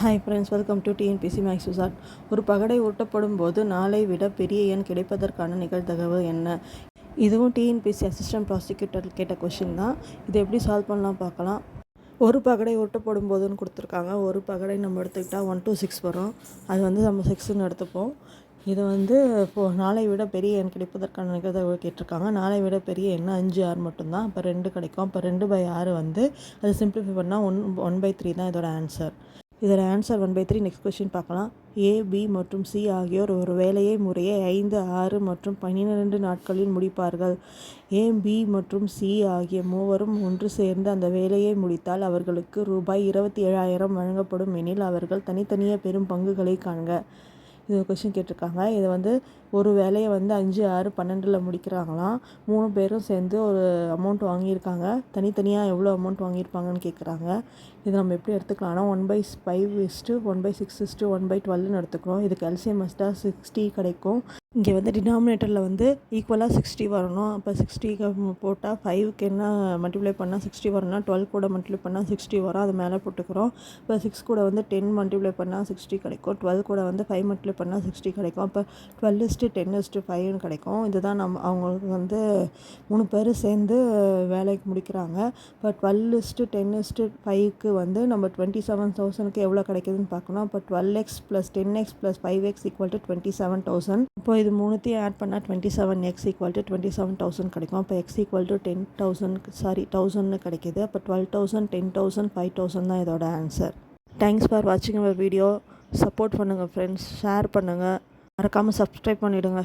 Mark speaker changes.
Speaker 1: Hi friends welcome to TNPSC maths wizard ஒரு பகடை ஊட்டப்படும் போது நாளை விட பெரிய எண் கிடைப்பதற்கான நிகழ்தகவு என்ன? இதுவும் டிஎன்பிசி அசிஸ்டன்ட் ப்ராசிக்யூட்டர் கேட்ட கொஷின் தான். இதை எப்படி சால்வ் பண்ணலாம் பார்க்கலாம். ஒரு பகடை ஊட்டப்படும் போதுன்னு கொடுத்துருக்காங்க. ஒரு பகடை நம்ம எடுத்துக்கிட்டால் ஒன் டூ சிக்ஸ் வரும். அது வந்து நம்ம சிக்ஸ்ன்னு எடுத்துப்போம். இது வந்து இப்போது நாளை விட பெரிய எண் கிடைப்பதற்கான நிகழ்தகவு கேட்டிருக்காங்க. நாளை விட பெரிய எண் அஞ்சு ஆறு மட்டும்தான். அப்போ ரெண்டு கிடைக்கும். அப்போ ரெண்டு பை ஆறு வந்து அது சிம்பிளிஃபை பண்ணால் ஒன் ஒன் பை த்ரீ தான் இதோட ஆன்சர் இதில் answer one by three next question பார்க்கலாம். ஏ பி மற்றும் சி ஆகியோர் ஒரு வேலையை முறையே ஐந்து ஆறு மற்றும் பன்னிரெண்டு நாட்களில் முடிப்பார்கள். ஏ பி மற்றும் சி ஆகிய மூவரும் ஒன்று சேர்ந்து அந்த வேலையை முடித்தால் அவர்களுக்கு ரூபாய் இருபத்தி ஏழாயிரம் வழங்கப்படும் எனில் அவர்கள் தனித்தனியே பெரும் பங்குகளை காண்க. இது கொஷின் கேட்டிருக்காங்க. இதை வந்து ஒரு வேலையை வந்து அஞ்சு ஆறு பன்னெண்டில் முடிக்கிறாங்களாம். மூணு பேரும் சேர்ந்து ஒரு அமௌண்ட் வாங்கியிருக்காங்க. தனித்தனியாக எவ்வளோ அமௌண்ட் வாங்கியிருப்பாங்கன்னு கேட்குறாங்க இதை நம்ம எப்படி எடுத்துக்கலாம்னா one by five is to one by six is to one by டுவெல்னு எடுத்துக்கிறோம் இதுக்கு எல்சிஎம் மஸ்ட்டாக சிக்ஸ்டி கிடைக்கும். இங்கே வந்து டினாமினேட்டரில் வந்து ஈக்குவலாக சிக்ஸ்டி வரணும். அப்போ சிக்ஸ்டிக்கு போட்டால் ஃபைவ்க்கு என்ன மல்டிப்ளை பண்ணால் சிக்ஸ்டி வரணும்னா டுவெல் கூட மல்டிப்ளை பண்ணால் சிக்ஸ்டி வரும். அது மேலே போட்டுக்கிறோம். இப்போ சிக்ஸ் கூட வந்து டென் மல்டிப்ளை பண்ணால் சிக்ஸ்டி கிடைக்கும். டுவெல் கூட வந்து ஃபைவ் மல்டிப்ளை பண்ணால் சிக்ஸ்டி கிடைக்கும். அப்போ டுவெல் இஸ்ட்டு டென் இஸ்ட்டு ஃபைவ்னு கிடைக்கும். இதுதான் நம்ம அவங்களுக்கு வந்து மூணு பேர் சேர்ந்து வேலைக்கு முடிக்கிறாங்க. இப்போ டுவெல் இஸ்ட்டு டென் இஸ்ட்டு ஃபைவ்க்கு வந்து நம்ம டுவெண்ட்டி செவன் தௌசண்ட்க்கு எவ்வளோ கிடைக்குதுன்னு பார்க்கணும். அப்போ twelve x plus ten x plus five x equal to twenty seven thousand இப்போ இது மூணுத்தையும் ஆட் பண்ணால் twenty seven x equal to twenty seven thousand கிடைக்கும். அப்போ x equal to ten thousand sorry தௌசண்ட்னு கிடைக்கிது. அப்போ twelve thousand ten thousand five thousand தான் இதோட ஆன்சர் தேங்க்ஸ் ஃபார் வாட்சிங் அவர் வீடியோ சப்போர்ட் பண்ணுங்கள் ஃப்ரெண்ட்ஸ் ஷேர் பண்ணுங்கள் மறக்காமல் சப்ஸ்கிரைப் பண்ணிவிடுங்க